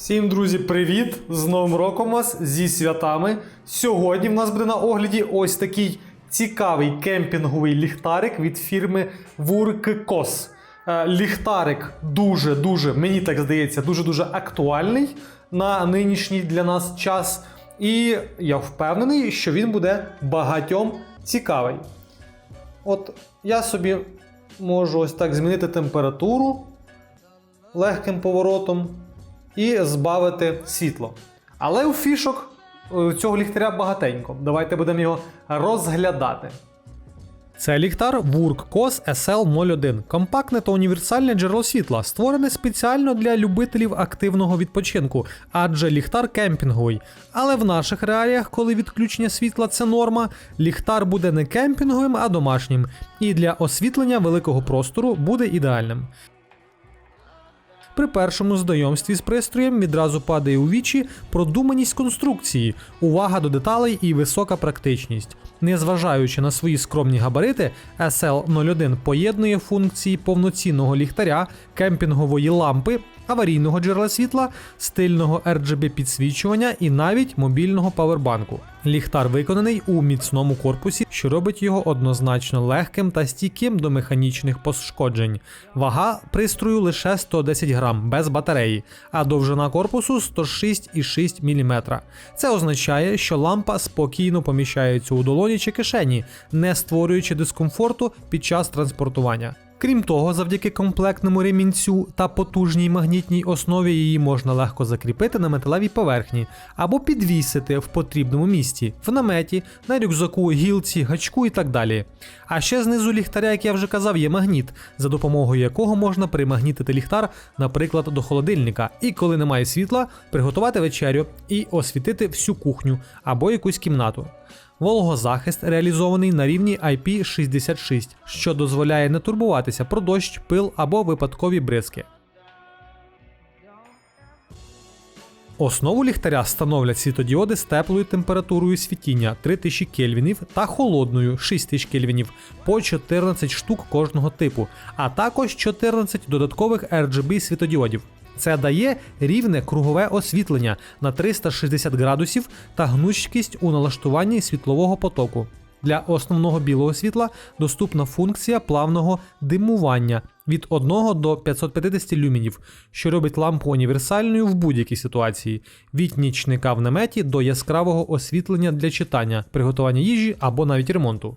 Всім, друзі, привіт! З Новим роком вас зі святами. Сьогодні в нас буде на огляді ось такий цікавий кемпінговий ліхтарик від фірми Вурккос. Е, Ліхтарик дуже-дуже, мені так здається, дуже-дуже актуальний на нинішній для нас час. І я впевнений, що він буде багатьом цікавий. От я собі можу ось так змінити температуру легким поворотом і збавити світло. Але у фішок е, цього ліхтаря багатенько. Давайте будемо його розглядати. Це ліхтар Wurk COS SL01. Компактне та універсальне джерело світла, створене спеціально для любителів активного відпочинку, адже ліхтар кемпінговий. Але в наших реаліях, коли відключення світла це норма, ліхтар буде не кемпінговим, а домашнім. І для освітлення великого простору буде ідеальним. При першому знайомстві з пристроєм відразу падає у вічі продуманість конструкції, увага до деталей і висока практичність. Незважаючи на свої скромні габарити, SL01 поєднує функції повноцінного ліхтаря, кемпінгової лампи, аварійного джерела світла, стильного RGB підсвічування і навіть мобільного павербанку. Ліхтар виконаний у міцному корпусі, що робить його однозначно легким та стійким до механічних пошкоджень. Вага пристрою лише 110 грам без батареї, а довжина корпусу 106,6 мм. Це означає, що лампа спокійно поміщається у долоні чи кишені, не створюючи дискомфорту під час транспортування. Крім того, завдяки комплектному ремінцю та потужній магнітній основі її можна легко закріпити на металевій поверхні або підвісити в потрібному місці, в наметі, на рюкзаку, гілці, гачку і так далі. А ще знизу ліхтаря, як я вже казав, є магніт, за допомогою якого можна примагнітити ліхтар, наприклад, до холодильника, і коли немає світла, приготувати вечерю і освітити всю кухню або якусь кімнату. Вологозахист реалізований на рівні IP66, що дозволяє не турбуватися про дощ, пил або випадкові бризки. Основу ліхтаря становлять світодіоди з теплою температурою світіння 3000 кельвінів та холодною 6000 кельвінів по 14 штук кожного типу, а також 14 додаткових RGB світодіодів. Це дає рівне кругове освітлення на 360 градусів та гнучкість у налаштуванні світлового потоку. Для основного білого світла доступна функція плавного димування від 1 до 550 люмінів, що робить лампу універсальною в будь-якій ситуації, від нічника в наметі до яскравого освітлення для читання, приготування їжі або навіть ремонту.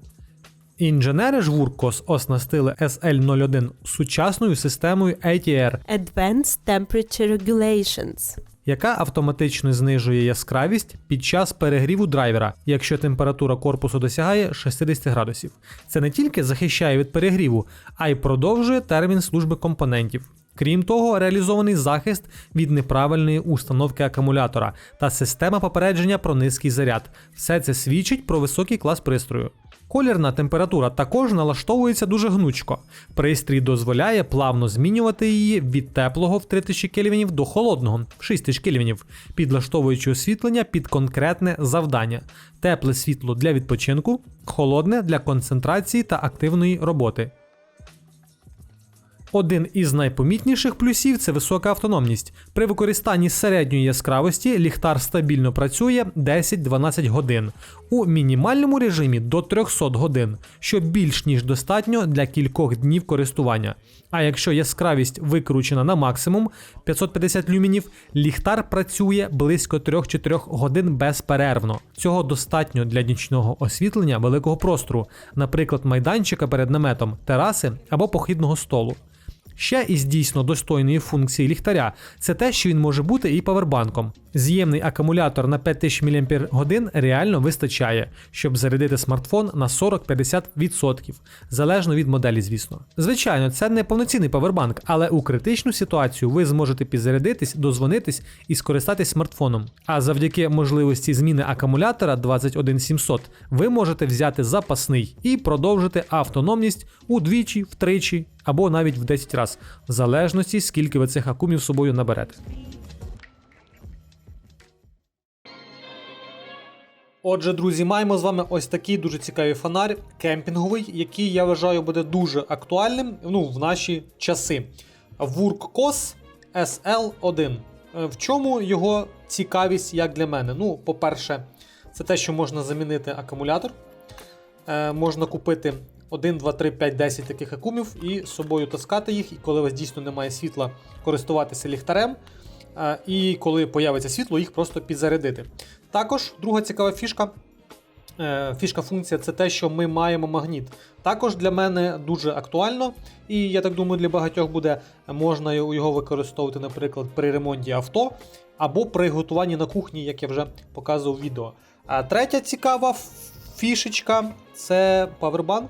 Інженери ж Вуркос оснастили SL01 сучасною системою ATR, Advanced Temperature Regulations. яка автоматично знижує яскравість під час перегріву драйвера, якщо температура корпусу досягає 60 градусів. Це не тільки захищає від перегріву, а й продовжує термін служби компонентів. Крім того, реалізований захист від неправильної установки акумулятора та система попередження про низький заряд. Все це свідчить про високий клас пристрою. Колірна температура також налаштовується дуже гнучко. Пристрій дозволяє плавно змінювати її від теплого в 3000 кельвінів до холодного в 6000 кельвінів, підлаштовуючи освітлення під конкретне завдання: тепле світло для відпочинку, холодне для концентрації та активної роботи. Один із найпомітніших плюсів це висока автономність. При використанні середньої яскравості ліхтар стабільно працює 10-12 годин, у мінімальному режимі до 300 годин, що більш ніж достатньо для кількох днів користування. А якщо яскравість викручена на максимум 550 люмінів, ліхтар працює близько 3-4 годин безперервно. Цього достатньо для нічного освітлення великого простору, наприклад, майданчика перед наметом, тераси або похідного столу. Ще із дійсно достойної функції ліхтаря це те, що він може бути і павербанком. З'ємний акумулятор на 5000 мАч реально вистачає, щоб зарядити смартфон на 40-50%, залежно від моделі, звісно. Звичайно, це не повноцінний павербанк, але у критичну ситуацію ви зможете підзарядитись, дозвонитись і скористатись смартфоном. А завдяки можливості зміни акумулятора 21700 ви можете взяти запасний і продовжити автономність удвічі, втричі або навіть в 10 разів, в залежності, скільки ви цих акумів з собою наберете. Отже, друзі, маємо з вами ось такий дуже цікавий фонарь кемпінговий, який я вважаю буде дуже актуальним ну, в наші часи. Вурккос SL1. Е, В чому його цікавість, як для мене? Ну, по-перше, це те, що можна замінити акумулятор. Е, можна купити 1, 2, 3, 5, 10 таких акумів і з собою таскати їх, і коли у вас дійсно немає світла, користуватися ліхтарем. Е, і коли появиться світло, їх просто підзарядити. Також друга цікава фішка. е, Фішка функція це те, що ми маємо магніт. Також для мене дуже актуально, і я так думаю, для багатьох буде можна його використовувати, наприклад, при ремонті авто або при готуванні на кухні, як я вже показував в відео. А третя цікава фішечка це павербанк.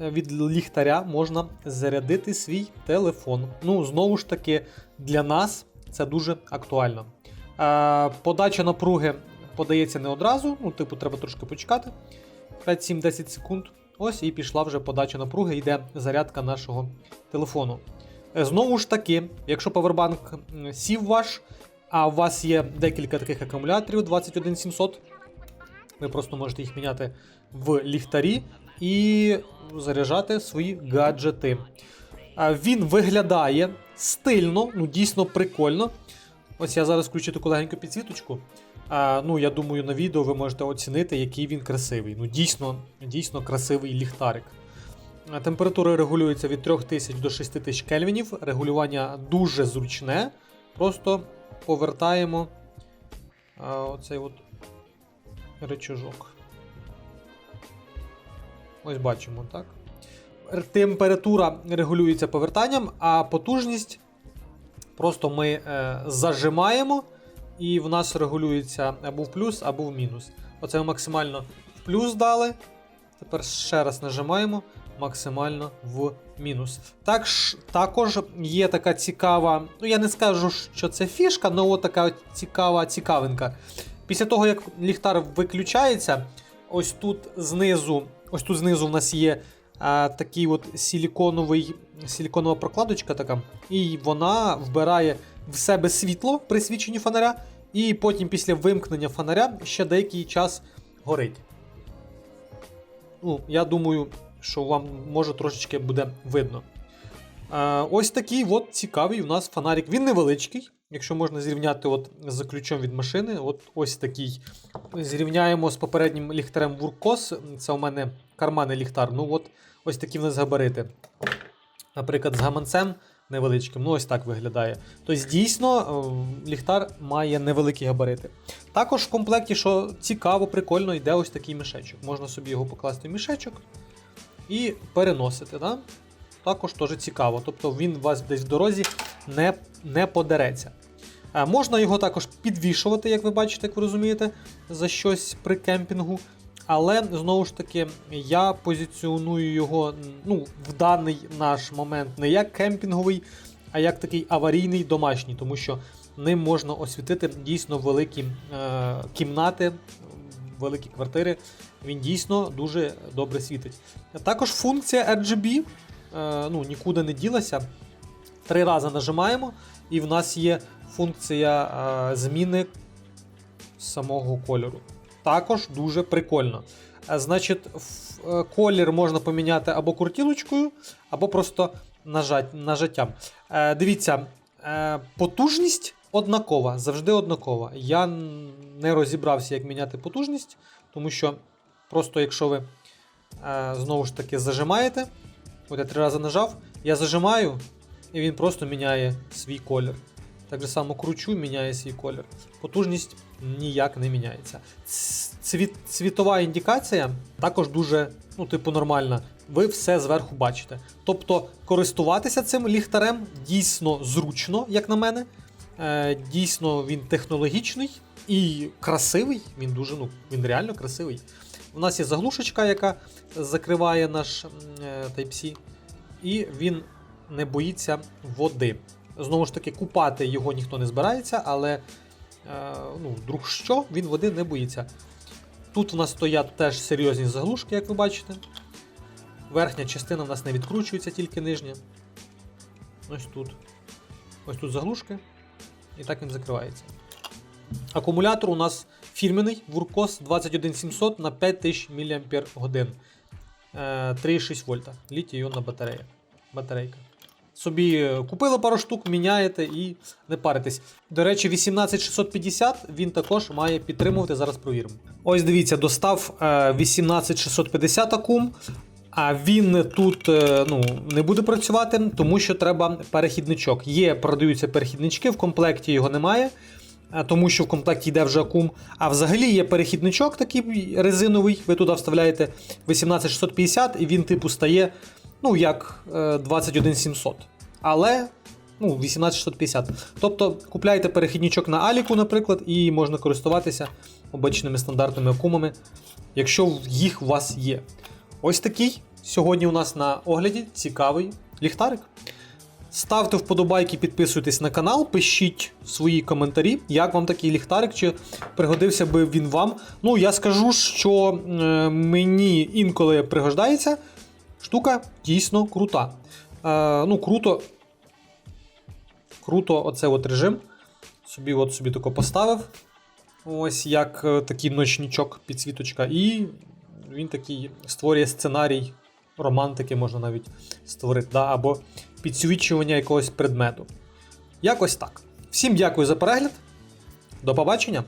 Від ліхтаря можна зарядити свій телефон. Ну, знову ж таки, для нас це дуже актуально. Е, Подача напруги подається не одразу, ну, типу, треба трошки почекати. 5-7-10 секунд. Ось і пішла вже подача напруги, йде зарядка нашого телефону. Е, Знову ж таки, якщо павербанк сів ваш, а у вас є декілька таких акумуляторів 21700, ви просто можете їх міняти в ліхтарі і заряджати свої гаджети. Він виглядає стильно, ну дійсно прикольно. Ось я зараз включу таку легеньку підсвіточку. А, ну, я думаю, на відео ви можете оцінити, який він красивий. Ну, дійсно, дійсно красивий ліхтарик. Температура регулюється від 3000 до 6000 кельвінів. Регулювання дуже зручне. Просто повертаємо а, оцей от речажок. Ось бачимо, так? Температура регулюється повертанням, а потужність просто ми е, зажимаємо, і в нас регулюється або в плюс, або в мінус. Оце ми максимально в плюс дали. Тепер ще раз нажимаємо максимально в мінус. Так, також є така цікава, ну я не скажу, що це фішка, але така цікава цікавинка. Після того, як ліхтар виключається, ось тут знизу, ось тут знизу в нас є а, такий от силіконовий, силіконова прокладочка така, і вона вбирає в себе світло при свіченні фонаря, і потім після вимкнення фонаря ще деякий час горить. Ну, я думаю, що вам може трошечки буде видно. Ось такий от цікавий у нас фонарик. Він невеличкий, якщо можна зрівняти от з ключом від машини. От ось такий. Зрівняємо з попереднім ліхтарем Вуркос. Це у мене карманний ліхтар. Ну от ось такі в нас габарити. Наприклад, з гаманцем невеличким. Ну, ось так виглядає. Тобто, дійсно, е, ліхтар має невеликі габарити. Також в комплекті, що цікаво, прикольно, йде ось такий мішечок. Можна собі його покласти в мішечок і переносити. Да? Також теж цікаво. Тобто він вас десь в дорозі не, не подереться. Е, Можна його також підвішувати, як ви бачите, як ви розумієте, за щось при кемпінгу. Але знову ж таки, я позиціоную його ну, в даний наш момент не як кемпінговий, а як такий аварійний домашній, тому що ним можна освітити дійсно великі е, кімнати, великі квартири. Він дійсно дуже добре світить. Також функція RGB ну, нікуди не ділася. Три рази нажимаємо, і в нас є функція е, зміни самого кольору. Також дуже прикольно. Е, Значить, е, колір можна поміняти або крутілочкою, або просто нажаттям. Е, Дивіться, е, потужність однакова, завжди однакова. Я не розібрався, як міняти потужність, тому що просто якщо ви е, знову ж таки зажимаєте, от я три рази нажав, я зажимаю, і він просто міняє свій колір. Так же само кручу, міняє свій колір. Потужність ніяк не міняється. Цвіт, цвітова індикація також дуже, ну, типу, нормальна. Ви все зверху бачите. Тобто користуватися цим ліхтарем дійсно зручно, як на мене. Е, дійсно, він технологічний і красивий. Він дуже, ну, він реально красивий. У нас є заглушечка, яка закриває наш е, Type-C, і він не боїться води. Знову ж таки, купати його ніхто не збирається, але е, ну, вдруг що, він води не боїться. Тут у нас стоять теж серйозні заглушки, як ви бачите. Верхня частина у нас не відкручується, тільки нижня. Ось тут. Ось тут заглушки. І так він закривається. Акумулятор у нас фірменний Вуркос 21700 на 5000 мАч. Е, 3,6 вольта. Літій іонна батарея. Батарейка. Собі е, купили пару штук, міняєте і не паритесь. До речі, 18650 він також має підтримувати. Зараз провіримо. Ось дивіться, достав е, 18650 акум. А він тут е, ну, не буде працювати, тому що треба перехідничок. Є, продаються перехіднички, в комплекті його немає, е, тому що в комплекті йде вже акум. А взагалі є перехідничок такий резиновий. Ви туди вставляєте 18650 і він типу стає ну, як е, 21700. Але ну, 18650. Тобто купляйте перехідничок на Аліку, наприклад, і можна користуватися обичними стандартними акумами, якщо їх у вас є. Ось такий сьогодні у нас на огляді цікавий ліхтарик. Ставте вподобайки, підписуйтесь на канал, пишіть свої коментарі, як вам такий ліхтарик, чи пригодився би він вам. Ну, я скажу, що е, мені інколи пригождається. Штука дійсно крута. Е, ну, круто. Круто, оце от режим. Собі от собі тако поставив. Ось як е, такий ночнічок, підсвіточка. І він такий створює сценарій романтики, можна навіть створити, да? або підсвічування якогось предмету. Якось так. Всім дякую за перегляд. До побачення!